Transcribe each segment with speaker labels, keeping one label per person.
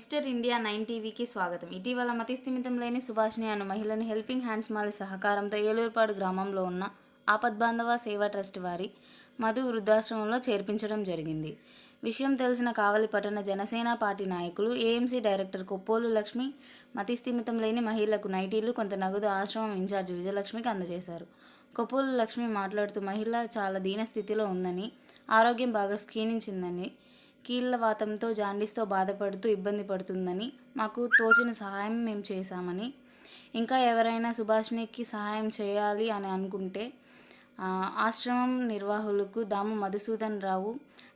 Speaker 1: Mister India nine టీవీకి స్వాగతం. ఇటీవల మతిస్థిమితం లేని సుభాష్ని అను మహిళను హెల్పింగ్ హ్యాండ్స్ మాలి సహకారంతో ఏలూరుపాడు గ్రామంలో ఉన్న ఆపద్బాంధవ సేవా ట్రస్ట్ వారి మధు వృద్ధాశ్రమంలో చేర్పించడం జరిగింది. విషయం తెలిసిన కావలి పట్టణ జనసేన పార్టీ నాయకులు ఏఎంసీ డైరెక్టర్ కొప్పోలు లక్ష్మి మతిస్థిమితం లేని మహిళలకు నైటీలు కొంత నగదు ఆశ్రమం ఇన్ఛార్జ్ విజయలక్ష్మికి అందజేశారు. కొప్పోలు లక్ష్మి మాట్లాడుతూ మహిళ చాలా దీన స్థితిలో ఉందని ఆరోగ్యం బాగా క్షీణించిందని కీళ్ళ వాతంతో జాండీస్తో బాధపడుతూ ఇబ్బంది పడుతుందని మాకు తోచిన సహాయం మేము చేశామని. ఇంకా ఎవరైనా సుభాష్నికి సహాయం చేయాలి అని అనుకుంటే ఆశ్రమం నిర్వాహకులకు Damu Madhusudan Rao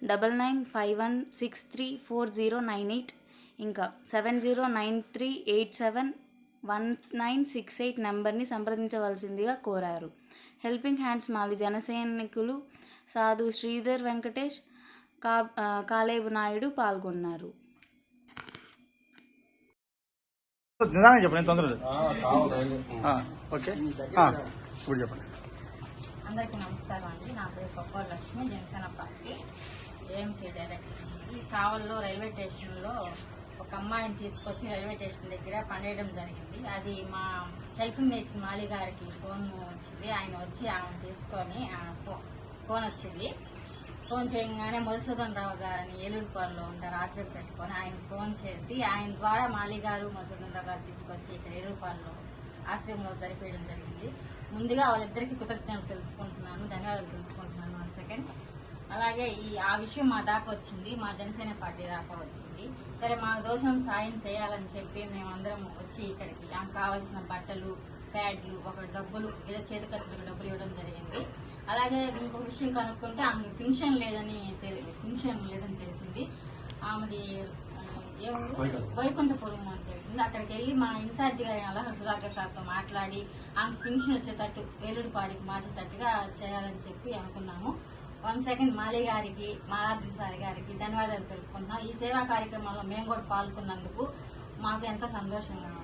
Speaker 1: double nine five one six three four zero nine eight ఇంకా seven zero nine three eight seven one nine six eight నెంబర్ని సంప్రదించవలసిందిగా కోరారు. హెల్పింగ్ హ్యాండ్స్ మాలి జనసైనికులు సాధు శ్రీధర్ వెంకటేష్ కా కాలేబు నాయుడు పాల్గొన్నారు.
Speaker 2: నిదానం చెప్పండి తొందర లేదు ఆ, ఓకే. ఆ, ఇప్పుడు చెప్పండి.
Speaker 3: అందరికీ నమస్కారం అండి. నా పేరు Koppa Lakshmi Janasena party AMC director. ఈ కావల్లో రైల్వే స్టేషన్లో ఒక అమ్మాయిని తీసుకొచ్చి రైల్వే స్టేషన్ దగ్గర పనిచేయడం జరిగింది. అది మా హెల్పింగ్ నేచర్ మాలి గారికి ఫోన్ వచ్చింది. ఆయన వచ్చి ఆమెను తీసుకొని ఫోన్ వచ్చింది. ఫోన్ చేయగానే మధుసూదన్ రావు గారని ఏలూరుపాలలో ఉంటారు ఆశ్రయం పెట్టుకొని ఆయన ఫోన్ చేసి ఆయన ద్వారా మాలి గారు మధుసూదన్ రావు గారు తీసుకొచ్చి ఇక్కడ ఏలూరుపాలలో ఆశ్రయంలో జరిపేయడం జరిగింది. ముందుగా వాళ్ళిద్దరికీ కృతజ్ఞతలు తెలుపుకుంటున్నాను ధన్యవాదాలు తెలుపుకుంటున్నాను వన్ సెకండ్ అలాగే ఈ ఆ విషయం మా దాకా వచ్చింది మా జనసేన పార్టీ దాకా వచ్చింది. సరే మా దోషం సాయం చేయాలని చెప్పి మేమందరం వచ్చి ఇక్కడికి ఆమెకు కావాల్సిన బట్టలు ప్యాడ్లు ఒక డబ్బులు ఏదో చేతికత్తులకు డబ్బులు ఇవ్వడం జరిగింది. అలాగే ఇంకొక విషయం కనుక్కుంటే ఆమెకి పింఛన్ లేదని పింఛన్ లేదని తెలిసింది. ఆమెది? వైకుంఠపురం. అని తెలిసింది. అక్కడికి వెళ్ళి మా ఇన్ఛార్జి గారి అలహ సుధాకర్ సార్తో మాట్లాడి ఆమె పింఛన్ వచ్చేటట్టు వేలుడుపాడికి మార్చేటట్టుగా చేయాలని చెప్పి అనుకున్నాము. వన్ సెకండ్ మాలి గారికి మాలాద్రి సారి గారికి ధన్యవాదాలు తెలుపుకుంటున్నాం. ఈ సేవా కార్యక్రమంలో మేము కూడా పాల్గొన్నందుకు మాకు ఎంతో సంతోషంగా ఉంది